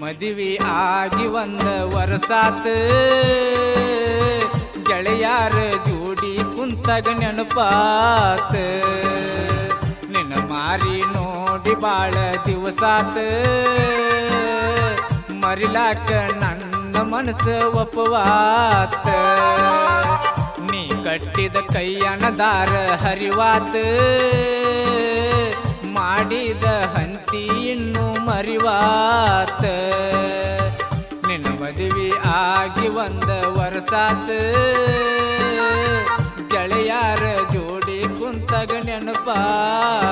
ಮದುವೆ ಆಗಿ ಒಂದ ವರಸಾತ. ಗೆಳೆಯಾರ ಜೋಡಿ ಕುಂತಾಗ ನೆನಪಾತ ನಿನ್ನ ಮಾರಿ ನೋಡಿ ಬಾಳ ದಿವಸಾತ. ಮರಿಲಾಕ ನನ್ನ ಮನಸ್ಸು ಒಪ್ಪವಾತ. ನೀ ಕಟ್ಟಿದ ಕೈಯನ ದಾರ ಹರಿವಾತ. ಮಾಡಿದ ಹಂತಿ ಇನ್ನು ಮರಿವಾತ. ನಿನ್ನ ಮದುವೆ ಆಗಿ ಒಂದ ವರ್ಷಾತ. ಕುಂತಾಗ ನೆನಪಾತ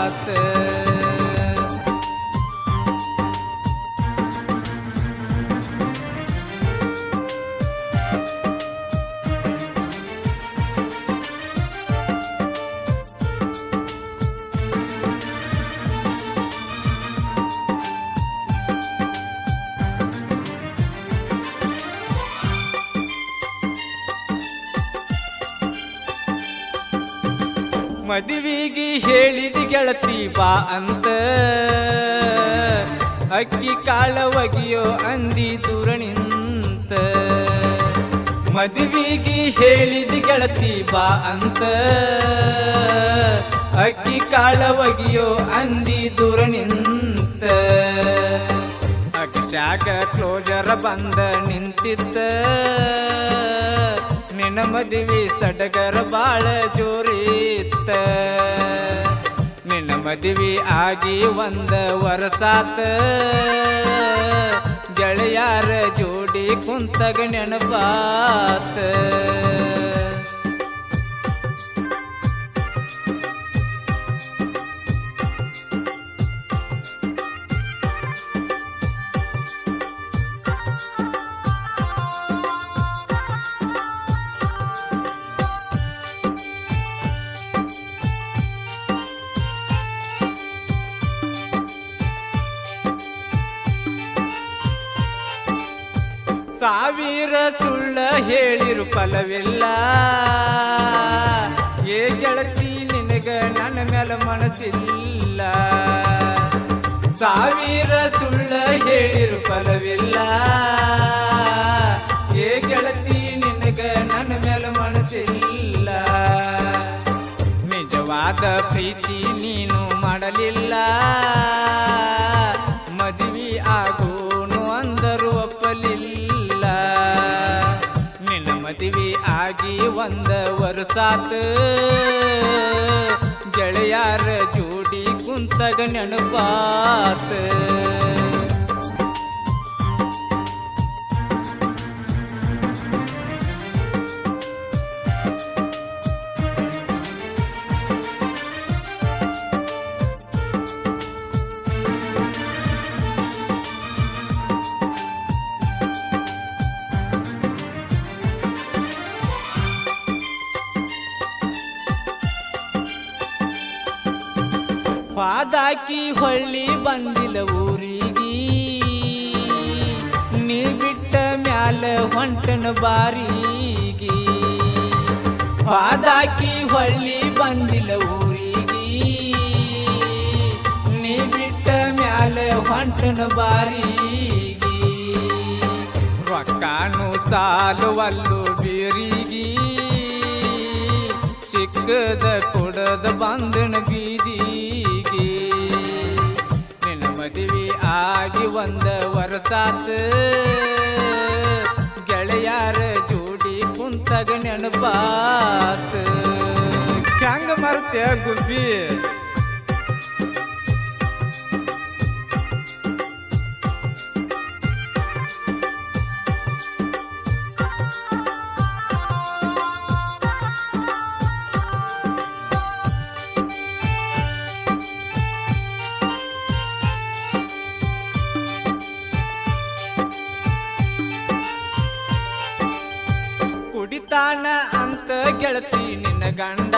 ಮದುವೆಗೆ ಹೇಳಿದ ಗೆಳತಿ ಬಾ ಅಂತ. ಅಕ್ಕಿ ಕಾಳ ಒಗಿಯೋ ಅಂದಿ ದೂರ ನಿಂತ. ಮದುವೆಗೆ ಹೇಳಿದ ಗೆಳತಿ ಬಾ ಅಂತ. ಅಕ್ಕಿ ಕಾಳ ಒಗಿಯೋ ಅಂದಿ ದೂರ ನಿಂತ. ಅಕ್ಷಾಗ ಕ್ಲೋಜರ್ ಬಂದ ನಿಂತಿತ್ತ. ನಿನ್ನ ಮದುವೆ ಸಡಗರ ಬಾಳ ಜೋರಿತ್ತ. ನಿನ್ನ ಮದುವೆ ಆಗಿ ಒಂದ ವರಸಾತ. ಗೆಳೆಯಾರ ಜೋಡಿ ಕುಂತಗ ನೆನಪಾತ. ಸಾವಿರ ಸುಳ್ಳ ಹೇಳಿರು ಫಲವಿಲ್ಲ. ಏ ಗೆಳತಿ, ನಿನಗ ನನ್ನ ಮೇಲೆ ಮನಸ್ಸಿಲ್ಲ. ಸಾವಿರ ಸುಳ್ಳ ಹೇಳಿರು ಫಲವಿಲ್ಲ. ಏ ಗೆಳತಿ, ನಿನಗ ನನ್ನ ಮೇಲೆ ಮನಸ್ಸಿಲ್ಲ. ನಿಜವಾದ ಪ್ರೀತಿ ನೀನು ಮಾಡಲಿಲ್ಲ. ಮದುವೆ ಆಗೋನು ಅಂದರು ಒಪ್ಪಲಿಲ್ಲ. ಆಗಿ ಒಂದ ವರ್ಷಾತ ಗೆಳೆಯಾರ ಜೋಡಿ ಕುಂತಗ ನೆನಪಾತ. ಪಾದಾಕಿ ಹೊಳ್ಳಿ ಬಂದಿಲ್ಲ ಊರಿಗೆ. ನೀ ಬಿಟ್ಟ ಮ್ಯಾಲ ಹೊಂಟನ ಬಾರಿಗಿ. ಪಾದಾಕಿ ಹೊಳ್ಳಿ ಬಂದಿಲ್ಲ ಊರಿಗೆ. ನೀ ಬಿಟ್ಟ ಮ್ಯಾಲ ಹೊಂಟನ ಬಾರಿಗೆ. ರೊಕ್ಕಾನು ಸಾಲುವಲ್ಲು ಬೀರಿಗೆ. ಸಿಕ್ಕದ ಕೊಡದ ಬಂದನ ಒಂದ ವರ್ಷಾತ ಗೆಳೆಯಾರ ಜೋಡಿ ಕುಂತಗ ನೆನಪಾತ. ಹೆಂಗ ಮರ್ತ್ಯ ಗುಬ್ಬಿ? ಬಡಿತಾನ ಅಂತ ಗೆಳತಿ ನಿನ್ನ ಗಂಡ.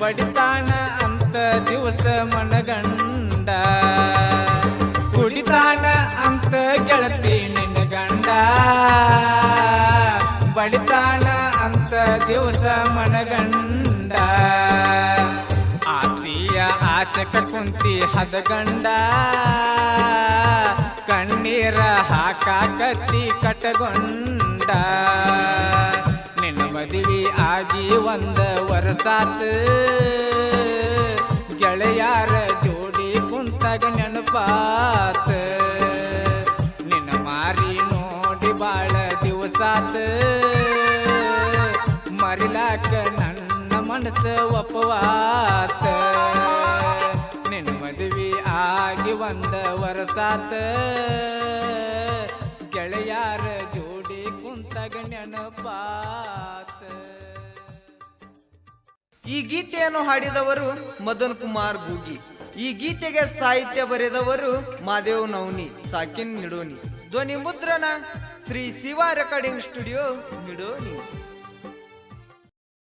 ಬಡಿತಾನ ಅಂತ ದಿವಸ ಮನಗಂಡ ಕುಡಿತಾನ ಅಂತ ಗೆಳತಿ ನಿನ್ನ ಗಂಡ. ಬಡಿತಾನ ಅಂತ ದಿವಸ ಮನಗಂಡ ಆಸೆಯ ಆಸೆ ಕಟ್ಕೊಂತಿ ಹದಗಂಡ ಕಣ್ಣೀರ ಹಾಕಾಕತ್ತಿ ಕಟಗೊಂಡ. ನಿನ್ನ ಮದುವೆ ಆಗಿ ಒಂದ ವರ್ಷಾತ. ಗೆಳೆಯಾರ ಜೋಡಿ ಕುಂತಾಗ ನೆನಪಾತ. ನಿನ್ನ ಮಾರಿ ನೋಡಿ ಬಾಳ ದಿವಸಾತ. ಮರಿಲಾಕ ನನ್ನ ಮನಸ್ಸು ಒಪ್ಪವಾತ. ನಿನ್ನ ಮದುವೆ ಆಗಿ ಒಂದ ವರ್ಷಾತ. ಈ ಗೀತೆಯನ್ನು ಹಾಡಿದವರು ಮದನ್ ಕುಮಾರ್ ಗೂಗಿ. ಈ ಗೀತೆಗೆ ಸಾಹಿತ್ಯ ಬರೆದವರು ಮಾದೇವ್ ನವನಿ, ಸಾಕಿನ್ ನಿಡೋನಿ. ಧ್ವನಿ ಮುದ್ರಣ ಶ್ರೀ ಶಿವ ರೆಕಾರ್ಡಿಂಗ್ ಸ್ಟುಡಿಯೋ ನಿಡೋನಿ.